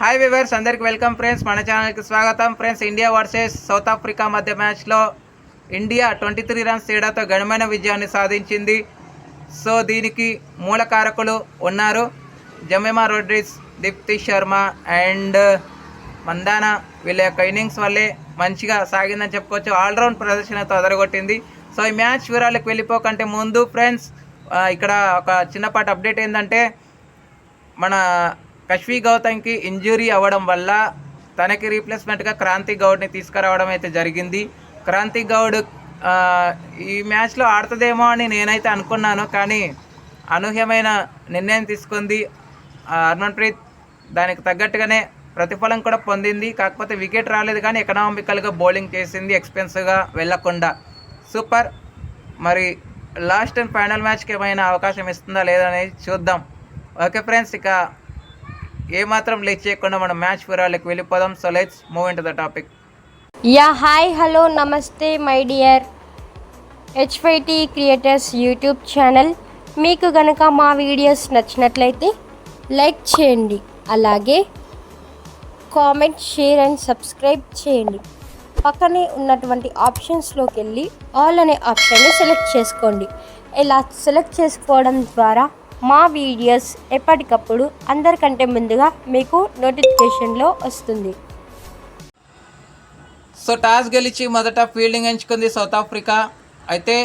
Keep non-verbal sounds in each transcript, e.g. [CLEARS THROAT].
Hi viewers అందరికి welcome friends మన ఛానల్కి స్వాగతం. Friends India versus South Africa మధ్య మ్యాచ్లో ఇండియా ట్వంటీ త్రీ రన్స్ తేడాతో ఘనమైన విజయాన్ని సాధించింది. సో దీనికి మూల కారకులు ఉన్నారు జమేమా రోడ్రిస్ దీప్తి శర్మ అండ్ uh, మందానా. వీళ్ళ యొక్క ఇన్నింగ్స్ వల్లే మంచిగా సాగిందని చెప్పుకోవచ్చు. ఆల్రౌండ్ ప్రదర్శనతో అదరగొట్టింది. సో ఈ మ్యాచ్ వివరాలకు వెళ్ళిపోకంటే ముందు ఫ్రెండ్స్ uh, ఇక్కడ ఒక చిన్నపాటి అప్డేట్ ఏంటంటే మన కశ్వీ గౌతమ్కి ఇంజురీ అవ్వడం వల్ల తనకి రీప్లేస్మెంట్గా క్రాంతి గౌడ్ని తీసుకురావడం అయితే జరిగింది. క్రాంతి గౌడ్ ఈ మ్యాచ్లో ఆడుతుందేమో అని నేనైతే అనుకున్నాను కానీ అనూహ్యమైన నిర్ణయం తీసుకుంది. ఆ, హర్మన్ప్రీత్ దానికి తగ్గట్టుగానే ప్రతిఫలం కూడా పొందింది. కాకపోతే వికెట్ రాలేదు కానీ ఎకనామికల్గా బౌలింగ్ చేసింది ఎక్స్పెన్సివ్గా వెళ్ళకుండా. సూపర్. మరి లాస్ట్ అండ్ ఫైనల్ మ్యాచ్కి ఏమైనా అవకాశం ఇస్తుందా లేదా అనేది చూద్దాం. ఓకే ఫ్రెండ్స్ ఇక ఏమాత్రం లేట్ చేయకుండా మనం మ్యాచ్ వివరాలకు వెళ్ళిపోదాం. So let's move into the topic yeah hi hello నమస్తే my dear HYT creators YouTube channel. మీకు గనక మా వీడియోస్ నచ్చినట్లయితే లైక్ చేయండి. అలాగే కామెంట్ షేర్ అండ్ సబ్స్క్రైబ్ చేయండి. పక్కనే ఉన్నటువంటి ఆప్షన్స్లోకి వెళ్ళి ఆల్ అనే ఆప్షన్ని సెలెక్ట్ చేసుకోండి. ఇలా సెలెక్ట్ చేసుకోవడం ద్వారా మా వీడియోస్ ఎప్పటికప్పుడు అందరికంటే ముందుగా మీకు నోటిఫికేషన్లో వస్తుంది. సో టాస్ గెలిచి మొదట ఫీల్డింగ్ ఎంచుకుంది సౌత్ ఆఫ్రికా అయితే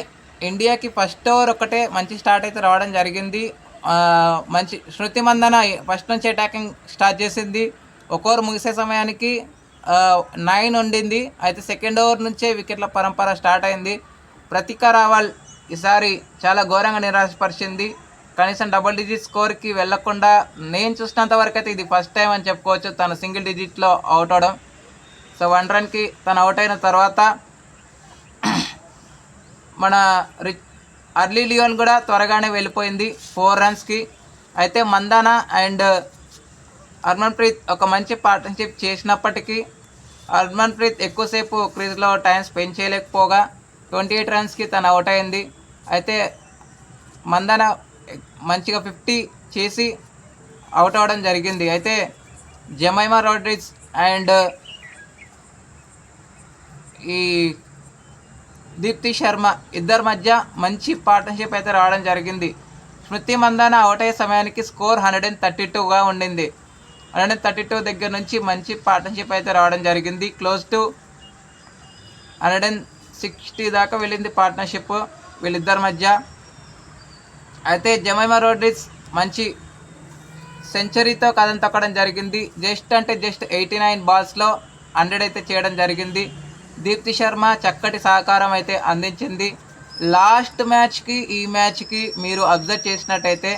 ఇండియాకి ఫస్ట్ ఓవర్ ఒకటే మంచి స్టార్ట్ అయితే రావడం జరిగింది. మంచి శృతి మందన ఫస్ట్ నుంచి అటాకింగ్ స్టార్ట్ చేసింది. ఒక ఓవర్ ముగిసే సమయానికి నైన్ ఉండింది. అయితే సెకండ్ ఓవర్ నుంచే వికెట్ల పరంపర స్టార్ట్ అయింది. ప్రతిక రావాల్ ఈసారి చాలా ఘోరంగా నిరాశపరిచింది. కనీసం డబుల్ డిజిట్ స్కోర్కి వెళ్ళకుండా నేను చూసినంత వరకు అయితే ఇది ఫస్ట్ టైం అని చెప్పుకోవచ్చు. తను సింగిల్ డిజిట్లో అవుట్ అవడం. సో వన్ రన్కి తను అవుట్ అయిన తర్వాత [CLEARS THROAT] మన రిచ్ అర్లీ లియోన్ కూడా త్వరగానే వెళ్ళిపోయింది ఫోర్ రన్స్కి అయితే మందానా అండ్ హర్మన్ప్రీత్ ఒక మంచి పార్ట్నర్షిప్ చేసినప్పటికీ హర్మన్ప్రీత్ ఎక్కువసేపు క్రీజ్లో టైం స్పెండ్ చేయలేకపోగా. ట్వంటీ ఎయిట్ రన్స్కి తను అవుట్ అయింది. అయితే మందన మంచిగా ఫిఫ్టీ చేసి అవుట్ అవ్వడం జరిగింది. అయితే జమైమా రోడ్రిగ్స్ అండ్ ఈ దీప్తి శర్మ ఇద్దరి మధ్య మంచి పార్ట్నర్షిప్ అయితే రావడం జరిగింది. స్మృతి మందాన అవుట్ అయ్యే సమయానికి స్కోర్ హండ్రెడ్ అండ్ థర్టీ టూగా ఉండింది. హండ్రెడ్ అండ్ థర్టీ టూ దగ్గర నుంచి మంచి పార్ట్నర్షిప్ అయితే రావడం జరిగింది. Close to hundred and sixty దాకా వెళ్ళింది పార్ట్నర్షిప్. వీళ్ళిద్దరి మధ్య. అయితే జమైమా రోడ్రిస్ మంచి సెంచరీతో కథను తొక్కడం జరిగింది. జస్ట్ అంటే జస్ట్ ఎయిటీ నైన్ బాల్స్లో హండ్రెడ్ అయితే చేయడం జరిగింది. దీప్తి శర్మ చక్కటి సహకారం అయితే అందించింది. లాస్ట్ మ్యాచ్కి ఈ మ్యాచ్కి మీరు అబ్జర్వ్ చేసినట్టయితే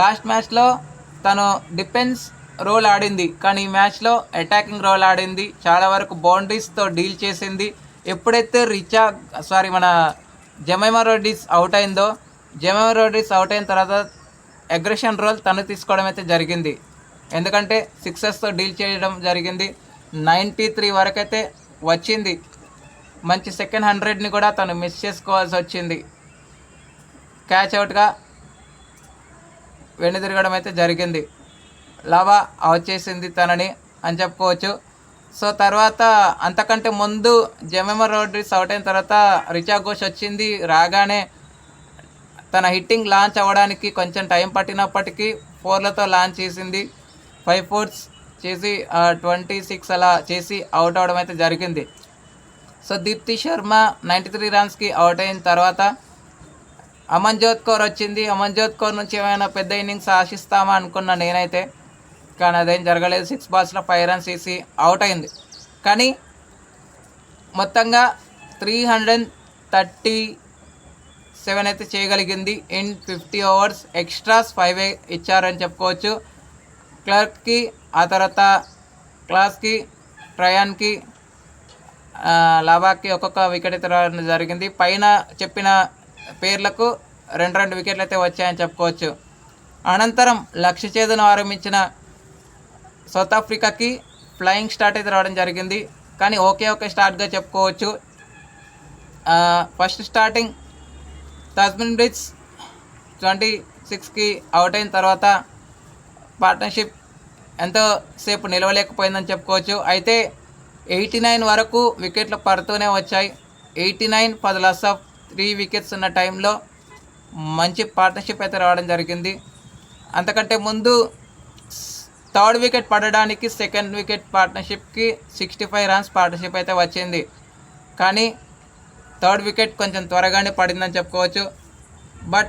లాస్ట్ మ్యాచ్లో తను డిఫెన్స్ రోల్ ఆడింది. కానీ ఈ మ్యాచ్లో అటాకింగ్ రోల్ ఆడింది. చాలా వరకు బౌండరీస్తో డీల్ చేసింది. ఎప్పుడైతే రిచా సారీ మన జమైమా రోడ్డిస్ అవుట్ అయిందో జమైమా రోడ్డిస్ అవుట్ అయిన తర్వాత అగ్రెషన్ రోల్ తను తీసుకోవడం అయితే జరిగింది. ఎందుకంటే సిక్సెస్తో డీల్ చేయడం జరిగింది. నైంటీ త్రీ వరకు అయితే వచ్చింది. మంచి సెకండ్ హండ్రెడ్ని కూడా తను మిస్ చేసుకోవాల్సి వచ్చింది. క్యాచ్ అవుట్గా వెనుదిరగడం అయితే జరిగింది. లావా అవుట్ చేసింది తనని అని చెప్పుకోవచ్చు. సో తర్వాత అంతకంటే ముందు జమేమా రోడ్రిస్ అవుట్ అయిన తర్వాత రిచా ఘోష్ వచ్చింది రాగానే తన హిట్టింగ్ లాంచ్ అవ్వడానికి కొంచెం టైం పట్టినప్పటికీ ఫోర్లతో లాంచ్ చేసింది. ఫైవ్ ఫోర్స్ చేసి ట్వంటీ సిక్స్ అలా చేసి అవుట్ అవడం అయితే జరిగింది. So Deepti Sharma ninety three రన్స్కి out అయిన తర్వాత అమన్జోత్ కౌర్ వచ్చింది. అమన్జోత్ కౌర్ నుంచి ఏమైనా పెద్ద ఇన్నింగ్స్ ఆశిస్తామా అనుకున్నా నేనైతే. కానీ అదేం జరగలేదు. సిక్స్ బాల్స్లో ఫైవ్ రన్స్ వేసి అవుట్ అయింది. కానీ మొత్తంగా త్రీ హండ్రెడ్ థర్టీ సెవెన్ అయితే చేయగలిగింది. In fifty overs extras five ఇచ్చారని చెప్పుకోవచ్చు. క్లర్క్కి ఆ తర్వాత క్లాస్కి ట్రయాన్కి లాభాకి ఒక్కొక్క వికెట్ అయితే రావడం జరిగింది. పైన చెప్పిన పేర్లకు రెండు రెండు వికెట్లు అయితే వచ్చాయని చెప్పుకోవచ్చు. అనంతరం లక్ష్య చేదును ఆరంభించిన సౌత్ ఆఫ్రికాకి ఫ్లయింగ్ స్టార్ట్ అయితే రావడం జరిగింది. కానీ ఓకే ఓకే స్టార్ట్గా చెప్పుకోవచ్చు. First starting Tazmin Brits twenty సిక్స్కి అవుట్ అయిన తర్వాత పార్ట్నర్షిప్ ఎంతోసేపు నిలవలేకపోయిందని చెప్పుకోవచ్చు. అయితే ఎయిటీ నైన్ వరకు వికెట్లు పడుతూనే వచ్చాయి. ఎయిటీ నైన్ పది లాస్ ఆఫ్ త్రీ వికెట్స్ ఉన్న టైంలో మంచి పార్ట్నర్షిప్ అయితే రావడం జరిగింది. అంతకంటే ముందు థర్డ్ వికెట్ పడడానికి సెకండ్ వికెట్ పార్ట్నర్షిప్కి సిక్స్టీ ఫైవ్ రన్స్ పార్ట్నర్షిప్ అయితే వచ్చింది. కానీ థర్డ్ వికెట్ కొంచెం త్వరగానే పడిందని చెప్పుకోవచ్చు. బట్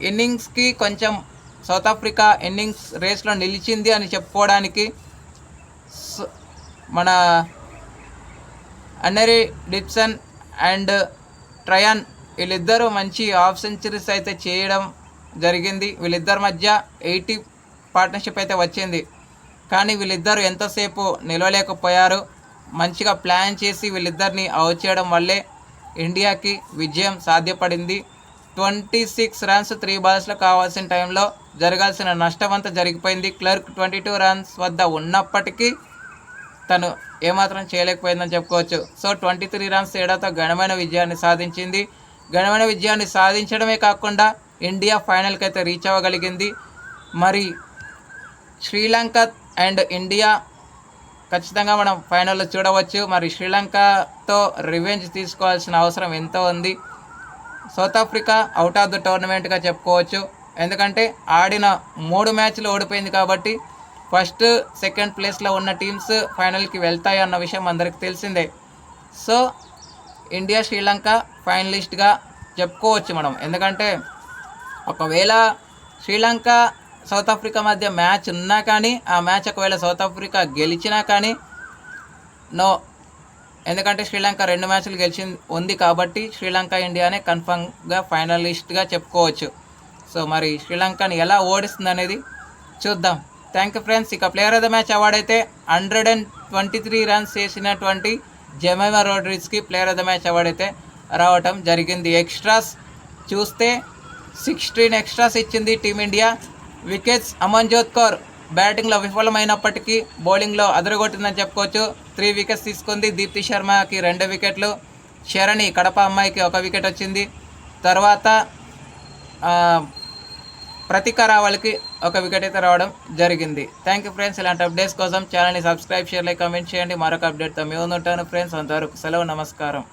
ఇన్నింగ్స్కి కొంచెం సౌత్ ఆఫ్రికా ఇన్నింగ్స్ రేస్లో నిలిచింది అని చెప్పుకోవడానికి స- మన అన్నరీ డిప్సన్ అండ్ ట్రయాన్ వీళ్ళిద్దరూ మంచి హాఫ్ సెంచరీస్ అయితే చేయడం జరిగింది. వీళ్ళిద్దరి మధ్య ఎయిటీ పార్ట్నర్షిప్ అయితే వచ్చింది. కానీ వీళ్ళిద్దరూ ఎంతసేపు నిలవలేకపోయారు. మంచిగా ప్లాన్ చేసి వీళ్ళిద్దరిని అవుట్ చేయడం వల్లే ఇండియాకి విజయం సాధ్యపడింది. ట్వంటీ సిక్స్ రన్స్ త్రీ బాల్స్లో కావాల్సిన టైంలో జరగాల్సిన నష్టం అంతా జరిగిపోయింది. క్లర్క్ ట్వంటీ టూ రన్స్ వద్ద ఉన్నప్పటికీ తను ఏమాత్రం చేయలేకపోయిందని చెప్పుకోవచ్చు. సో ట్వంటీ త్రీ రన్స్ తేడాతో ఘనమైన విజయాన్ని సాధించింది. ఘనమైన విజయాన్ని సాధించడమే కాకుండా ఇండియా ఫైనల్కి అయితే రీచ్ అవ్వగలిగింది. మరి శ్రీలంక అండ్ ఇండియా ఖచ్చితంగా మనం ఫైనల్లో చూడవచ్చు. మరి శ్రీలంకతో రివెంజ్ తీసుకోవాల్సిన అవసరం ఎంతో ఉంది. South Africa out of the టోర్నమెంట్గా చెప్పుకోవచ్చు. ఎందుకంటే ఆడిన మూడు మ్యాచ్లు ఓడిపోయింది కాబట్టి ఫస్ట్ సెకండ్ ప్లేస్లో ఉన్న టీమ్స్ ఫైనల్కి వెళ్తాయి అన్న విషయం అందరికి తెలిసిందే. సో ఇండియా శ్రీలంక ఫైనలిస్ట్గా చెప్పుకోవచ్చు మనం. ఎందుకంటే ఒకవేళ శ్రీలంక సౌత్ ఆఫ్రికా మధ్య మ్యాచ్ ఉన్నా కానీ ఆ మ్యాచ్ ఒకవేళ సౌత్ ఆఫ్రికా గెలిచినా కానీ నో. ఎందుకంటే శ్రీలంక రెండు మ్యాచ్లు గెలిచి ఉంది కాబట్టి శ్రీలంక ఇండియానే కన్ఫర్మ్గా ఫైనలిస్ట్గా చెప్పుకోవచ్చు. సో మరి శ్రీలంకని ఎలా ఓడిస్తుంది అనేది చూద్దాం. థ్యాంక్ యూ ఫ్రెండ్స్ ఇక player of the match award అయితే hundred and twenty three runs చేసినటువంటి Jemimah రోడ్రిస్కి player of the match award అయితే రావటం జరిగింది. ఎక్స్ట్రాస్ చూస్తే సిక్స్టీన్ ఎక్స్ట్రాస్ ఇచ్చింది team India wickets Amanjot Kaur బ్యాటింగ్లో విఫలమైనప్పటికీ బౌలింగ్లో అదరగొట్టిందని చెప్పుకోవచ్చు. త్రీ వికెట్స్ తీసుకుంది దీప్తి శర్మకి రెండు వికెట్లు. శరణి కడప అమ్మాయికి ఒక వికెట్ వచ్చింది. తర్వాత ప్రతిక రావాలకి ఒక వికెట్ అయితే రావడం జరిగింది. థ్యాంక్ యూ ఫ్రెండ్స్ ఇలాంటి అప్డేట్స్ కోసం ఛానల్ని సబ్స్క్రైబ్ షేర్ లైక్ కమెంట్ చేయండి. మరొక అప్డేట్తో మేము ఉంటాను ఫ్రెండ్స్ అంతవరకు సెలవు నమస్కారం.